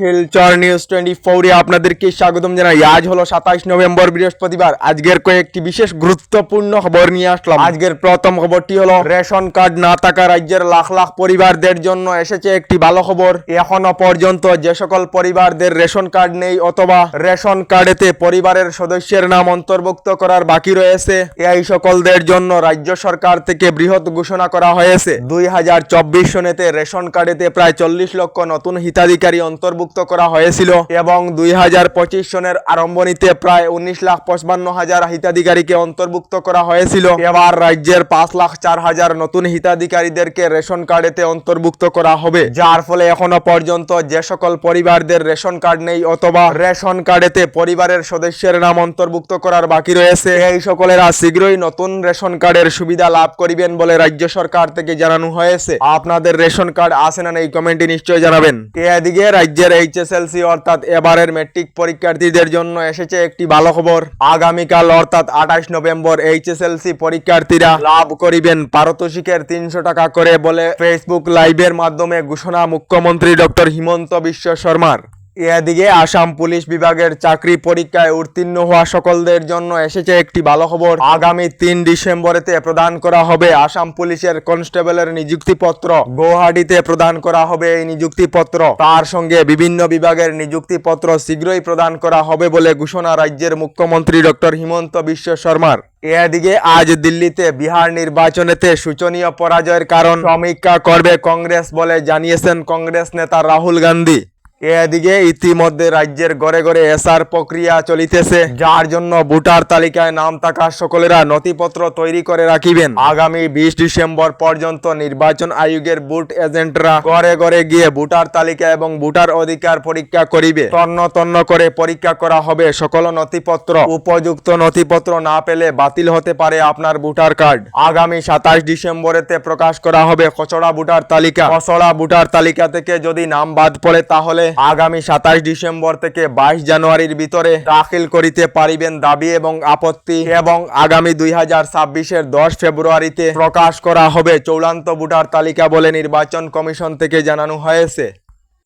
Silchar news twenty ফোরে আপনাদেরকে স্বাগতম জানাই। আজ হলো সাতাইশ নভেম্বর, বৃহস্পতিবার। আজকের কয়েকটি বিশেষ গুরুত্বপূর্ণ খবর নিয়ে আসলাম। আজকের প্রথম খবরটি হলো, রেশন কার্ড না থাকা রাজ্যের লাখ লাখ পরিবারদের জন্য এসেছে একটি ভালো খবর। এখনও পর্যন্ত যে সকল পরিবারদের রেশন কার্ড নেই অথবা রেশন কার্ডেতে পরিবারের সদস্যের নাম অন্তর্ভুক্ত করার বাকি রয়েছে, এই সকলদের জন্য রাজ্য সরকার থেকে বৃহৎ ঘোষণা করা হয়েছে। দুই হাজার চব্বিশ সনেতে রেশন কার্ডেতে প্রায় চল্লিশ লক্ষ নতুন হিতাধিকারী অন্তর্ভুক্ত করা হয়েছিল এবং দুই হাজার পঁচিশ সনের আরম্ভণীতে প্রায় উনিশ লাখ পঁচপান্ন হাজার হিতাধিকারীকে অন্তর্ভুক্ত করা হয়েছিল। এবার রাজ্যের পাঁচ লাখ চার হাজার নতুন হিতাধিকারীদেরকে রেশন কার্ডেতে অন্তর্ভুক্ত করা হবে। যার ফলে এখনও পর্যন্ত যে সকল পরিবারদের রেশন কার্ড নেই অথবা রেশন কার্ডেতে পরিবারের সদস্যের নাম অন্তর্ভুক্ত করার বাকি রয়েছে, এই সকলেরা শীঘ্রই নতুন রেশন কার্ডের সুবিধা লাভ করিবেন বলে রাজ্য সরকার থেকে জানানো হয়েছে। আপনাদের রেশন কার্ড আছে না এই কমেন্টে নিশ্চয়ই জানাবেন। এদিকে রাজ্যের এইচএসএলসি অর্থাৎ এবারের মেট্রিক পরীক্ষার্থীদের জন্য এসেছে একটি ভালো খবর। আগামীকাল অর্থাৎ আঠাশ নভেম্বর এইচএসএলসি পরীক্ষার্থীরা লাভ করিবেন পারতোষিকের তিনশো টাকা করে বলে ফেসবুক লাইভের মাধ্যমে ঘোষণা মুখ্যমন্ত্রী ডক্টর হিমন্ত বিশ্ব শর্মার। এদিকে আসাম পুলিশ বিভাগের চাকরি পরীক্ষায় উত্তীর্ণ হওয়া সকলদের জন্য এসেছে একটি ভালো খবর। আগামী তিন ডিসেম্বরেতে প্রদান করা হবে আসাম পুলিশের কনস্টেবলের নিযুক্তিপত্র। গুয়াহাটিতে প্রদান করা হবে এই নিযুক্তিপত্র। তার সঙ্গে বিভিন্ন বিভাগের নিযুক্তিপত্র শীঘ্রই প্রদান করা হবে বলে ঘোষণা রাজ্যের মুখ্যমন্ত্রী ডক্টর হিমন্ত বিশ্ব শর্মার। এদিকে আজ দিল্লিতে বিহার নির্বাচনেতে শোচনীয় পরাজয়ের কারণ সমীক্ষা করবে কংগ্রেস বলে জানিয়েছেন কংগ্রেস নেতা রাহুল গান্ধী। এদিকে ইতিমধ্যে রাজ্যের গড়ে গড়ে এসআর প্রক্রিয়া চলিতেছে, যার জন্য ভোটার তালিকায় নাম থাকা সকলেরা নথিপত্র তৈরি করে রাখিবেন। আগামী বিশ ডিসেম্বর পর্যন্ত নির্বাচন আয়োগের বুট এজেন্টরা ঘরে ঘরে গিয়ে ভোটার তালিকা এবং ভোটার অধিকার পরীক্ষা করিবে। তন্ন তন্ন করে পরীক্ষা করা হবে, সকল নথিপত্র। উপযুক্ত নথিপত্র না পেলে বাতিল হতে পারে আপনার ভোটার কার্ড। আগামী সাতাশ ডিসেম্বরেতে প্রকাশ করা হবে খসড়া ভোটার তালিকা। খসড়া ভোটার তালিকা থেকে যদি নাম বাদ পড়ে, তাহলে আগামী সাতাশ ডিসেম্বর থেকে বাইশ জানুয়ারির ভিতরে দাখিল করিতে পারিবেন দাবি এবং আপত্তি এবং আগামী দুই হাজার ছাব্বিশের দশ ফেব্রুয়ারিতে প্রকাশ করা হবে। চূড়ান্ত ভোটার তালিকা বলে নির্বাচন কমিশন থেকে জানানো হয়েছে।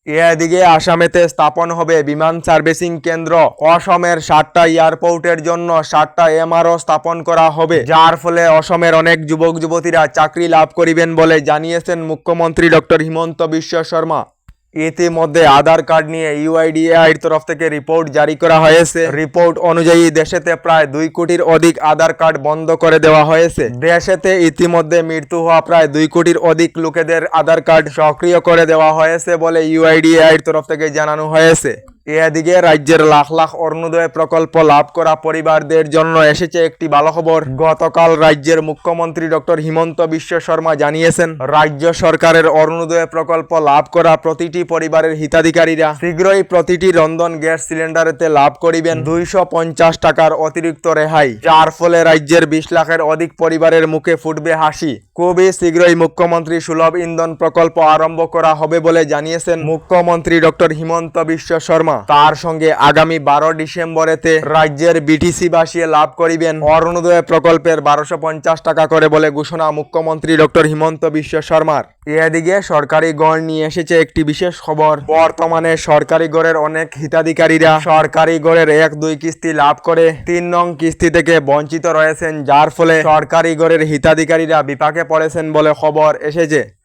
এদিকে আসামেতে স্থাপন হবে বিমান সার্ভিসিং কেন্দ্র। অসমের সাতটা এয়ারপোর্টের জন্য সাতটা এমআরও স্থাপন করা হবে। যার ফলে অসমের অনেক যুবক যুবতীরা চাকরি লাভ করিবেন বলে জানিয়েছেন মুখ্যমন্ত্রী ডক্টর হিমন্ত বিশ্ব শর্মা। ইতিমধ্যে আধার কার্ড নিয়ে ইউআইডিএআইর তরফ থেকে রিপোর্ট জারি করা হয়েছে। রিপোর্ট অনুযায়ী দেশেতে প্রায় দুই কোটির অধিক আধার কার্ড বন্ধ করে দেওয়া হয়েছে। দেশেতে ইতিমধ্যে মৃত্যু হওয়া প্রায় দুই কোটির অধিক লোকেদের আধার কার্ড সক্রিয় করে দেওয়া হয়েছে বলে ইউআইডিএআইর তরফ থেকে জানানো হয়েছে। এদিকে রাজ্যের লাখ লাখ অরুণোদয় প্রকল্প লাভ করা পরিবারদের জন্য এসেছে একটি ভালো খবর গতকাল রাজ্যের মুখ্যমন্ত্রী ডক্টর হিমন্ত বিশ্ব শর্মা জানিয়েছেন, রাজ্য সরকারের অরুণোদয় প্রকল্প লাভ করা প্রতিটি পরিবারের হিতাধিকারীরা শীঘ্রই প্রতিটি রন্ধন গ্যাস সিলিন্ডারেতে লাভ করিবেন দুইশো পঞ্চাশ টাকার অতিরিক্ত রেহাই। যার ফলে রাজ্যের বিশ লাখের অধিক পরিবারের মুখে ফুটবে হাসি। খুবই শীঘ্রই মুখ্যমন্ত্রী সুলভ ইন্ধন প্রকল্প আরম্ভ করা হবে বলে জানিয়েছেন মুখ্যমন্ত্রী ডক্টর হিমন্ত বিশ্ব শর্মা। তার সঙ্গে আগামী বারো ডিসেম্বরেতে রাজ্যের বিটিসি বাসিয়ে লাভ করিবেন। অরুণোদয় প্রকল্পের বারোশো পঞ্চাশ টাকা করে বলে ঘোষণা মুখ্যমন্ত্রী ডক্টর হিমন্ত বিশ্ব শর্মার। এদিকে সরকারি গড় নিয়ে এসেছে একটি বিশেষ খবর। বর্তমানে সরকারি গড়ের অনেক হিতাধিকারীরা সরকারি গড়ের এক দুই কিস্তি লাভ করে তিন নং কিস্তি থেকে বঞ্চিত রয়েছেন, যার ফলে সরকারি গড়ের হিতাধিকারীরা বিপাকে পড়েছেন বলে খবর এসেছে।